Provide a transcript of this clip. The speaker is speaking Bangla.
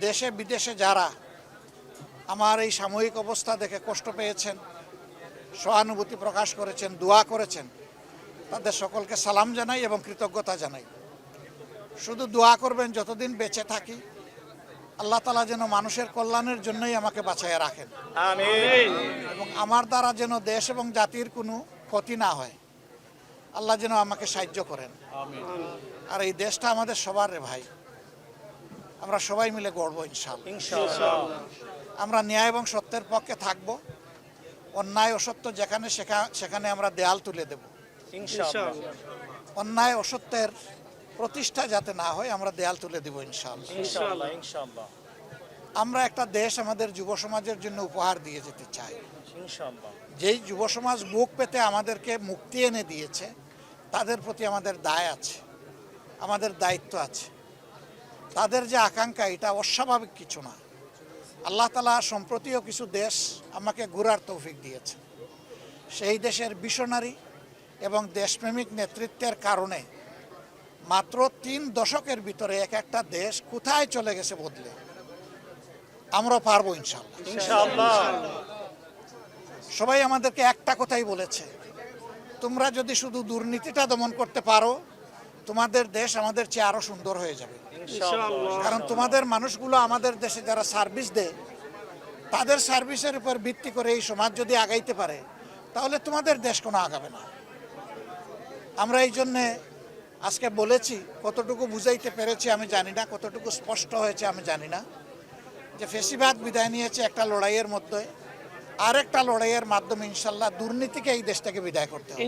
দেশে বিদেশে যারা আমার এই সাময়িক অবস্থা দেখে কষ্ট পেয়েছেন সহানুভূতি প্রকাশ করেছেন দোয়া করেছেন তাদের সকলকে সালাম জানাই এবং কৃতজ্ঞতা জানাই। শুধু দোয়া করবেন যতদিন বেঁচে থাকি আল্লাহ তালা যেন মানুষের কল্যাণের জন্যই আমাকে বাঁচাইয়া রাখেন। এবং আমার দ্বারা যেন দেশ এবং জাতির কোনো ক্ষতি না হয় আল্লাহ যেন আমাকে সাহায্য করেন। আর এই দেশটা আমাদের সবার রে ভাই। আমরা সবাই মিলে গড়ব ইনশাল্লাহ ইনশাআল্লাহ। আমরা ন্যায় এবং সত্যের পক্ষে থাকব। অন্যায় অসত্য যেখানে সেখা- সেখানে আমরা দেয়াল তুলে দেব। অন্যায় অসত্যের প্রতিষ্ঠা যাতে না হয় আমরা দেয়াল তুলে দেব ইনশাল্লাহ ইনশাআল্লাহ ইনশাআল্লাহ। আমরা একটা দেশ আমাদের যুব সমাজের জন্য উপহার দিয়ে যেতে চাই। যেই যুব সমাজ বুক পেতে আমাদেরকে মুক্তি এনে দিয়েছে তাদের প্রতি আমাদের দায় আছে আমাদের দায়িত্ব আছে। তাদের যে আকাঙ্ক্ষা এটা অস্বাভাবিক কিছু না। আল্লাহ তালা সম্প্রতিও কিছু দেশ আমাকে ঘোরার তৌফিক দিয়েছে সেই দেশের বিশনারি এবং দেশপ্রেমিক নেতৃত্বের কারণে মাত্র তিন দশকের ভিতরে এক একটা দেশ কোথায় চলে গেছে বদলে। আমরা পারব ইনশাল্লাহ ইনশাআল্লাহ। সবাই আমাদেরকে একটা কথাই বলেছে তোমরা যদি শুধু দুর্নীতিটা দমন করতে পারো তোমাদের দেশ আমাদের চেয়ে আরও সুন্দর হয়ে যাবে। কারণ তোমাদের মানুষগুলো আমাদের দেশে যারা সার্ভিস দেয় তাদের সার্ভিসের উপর ভিত্তি করে এই সমাজ যদি আগাইতে পারে তাহলে তোমাদের দেশ কোনো আগাবে না। আমরা এই জন্যে আজকে বলেছি কতটুকু বুঝাইতে পেরেছি আমি জানি না কতটুকু স্পষ্ট হয়েছে আমি জানি না। যে ফেসিবাদ বিদায় নিয়েছে একটা লড়াইয়ের মধ্যে আরেকটা লড়াইয়ের মাধ্যমে ইনশাল্লাহ দুর্নীতিকে এই দেশটাকে বিদায় করতে হবে।